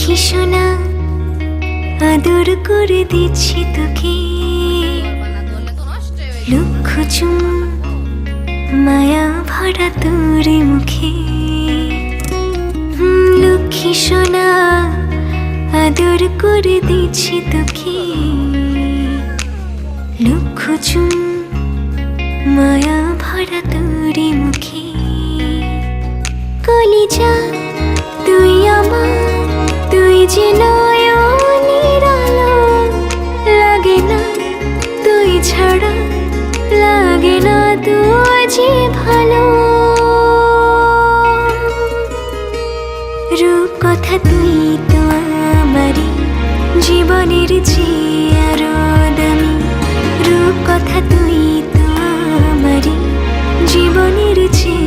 লক্ষ্মী সোনা আদর করে দিচ্ছি তোকে। লক্ষ চুম, মায়া ভরা তোরে মুখে। লক্ষ্মী সোনা, আদর করে দিচ্ছি তোকে। লক্ষ চুম, মায়া ভরা তোরে মুখে। কলিজা, তুই আমার জীবনের চেয়ে রূপ কথা তুই তো আমারই। জীবনের চেয়ে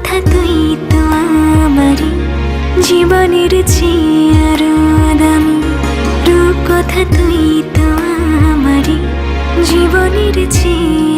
কথা তুই তো আমারই। জীবনের চেয়ার দামি। রূপ কথা তুই তো আমারই। জীবনের চেয়ে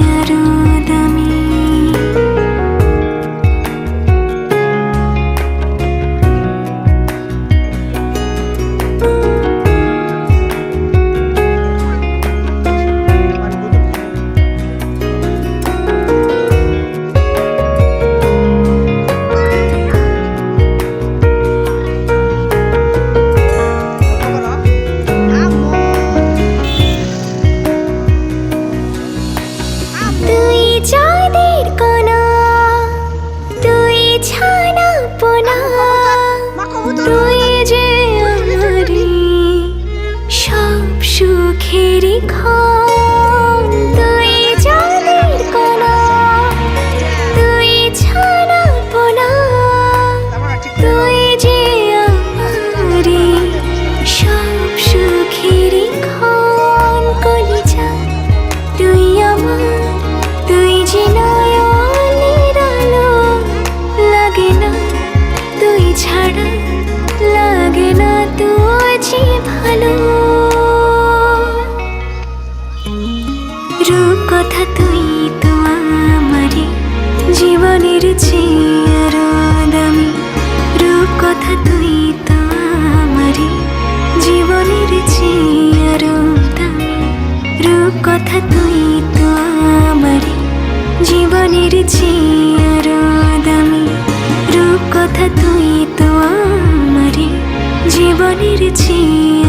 রূপ কথা তুই তো আমারে, জীবনের চেয়ে দামি রূপ কথা তুই তো আমারে, জীবনের চেয়ে দামি রূপ কথা তুই তো আমারে, জীবনের চেয়ে দামি রূপ কথা তুই তো আমারে, জীবনের চেয়ে